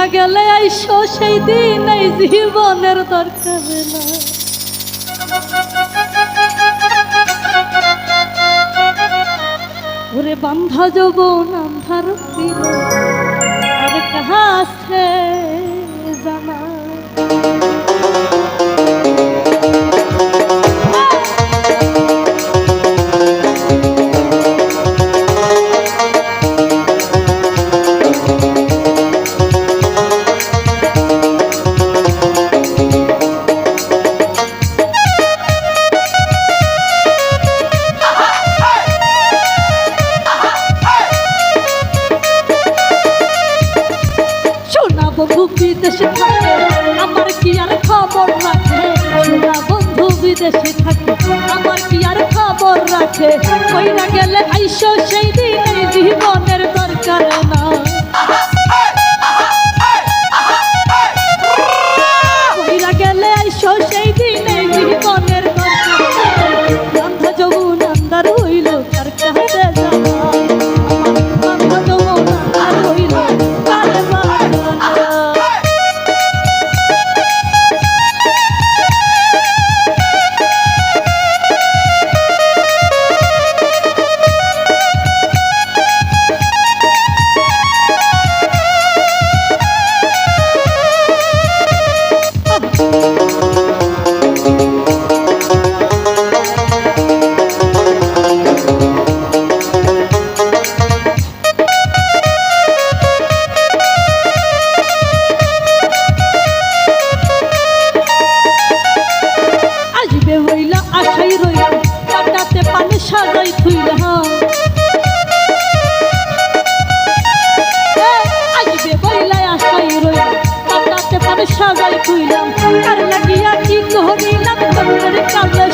কইরা গেলে আইসো সেই দিন এই জীবনের দরকার ওরে বান্ধা যৌবন আর কাছে বন্ধু বিদেশে থাকে, আমার কি আর খবর রাখে? সোনা বন্ধু বিদেশে থাকে, আমার কি আর খবর রাখে? কইরা গেলে আইসো সেই দিন জীবনের দরকার না।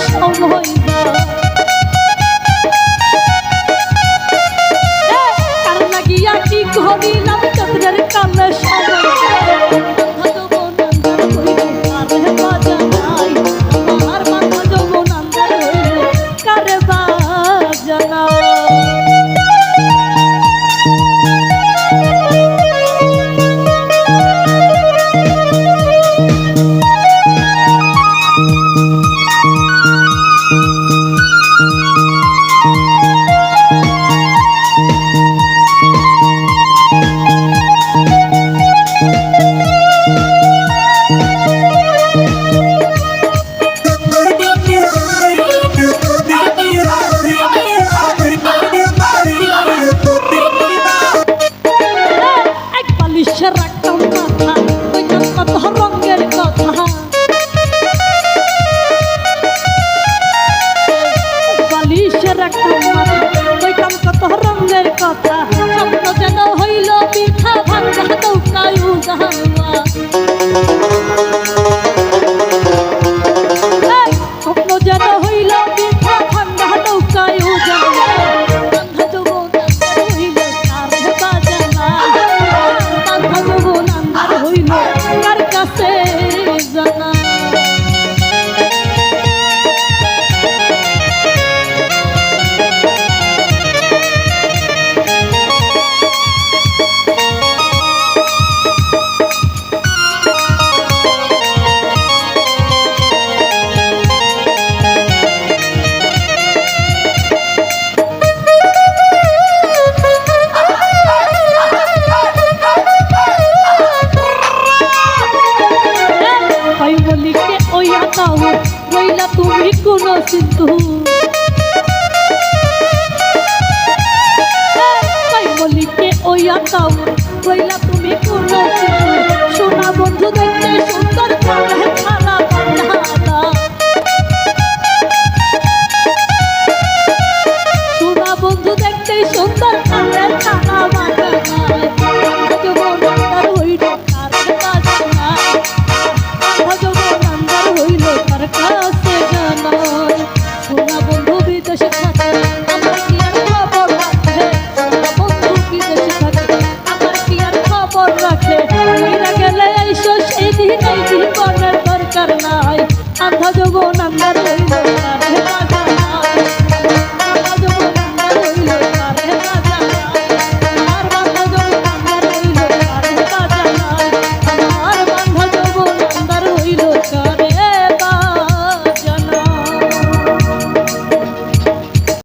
সব হইলা কার লাগিয়া কি করিলাম তোর কালে সব জানা हम হইলা তুমি কোন সিন্ধু। বলিকে ওয়া কাউ হইলা আন্ধা দেবো নাঙ্গা রইল না।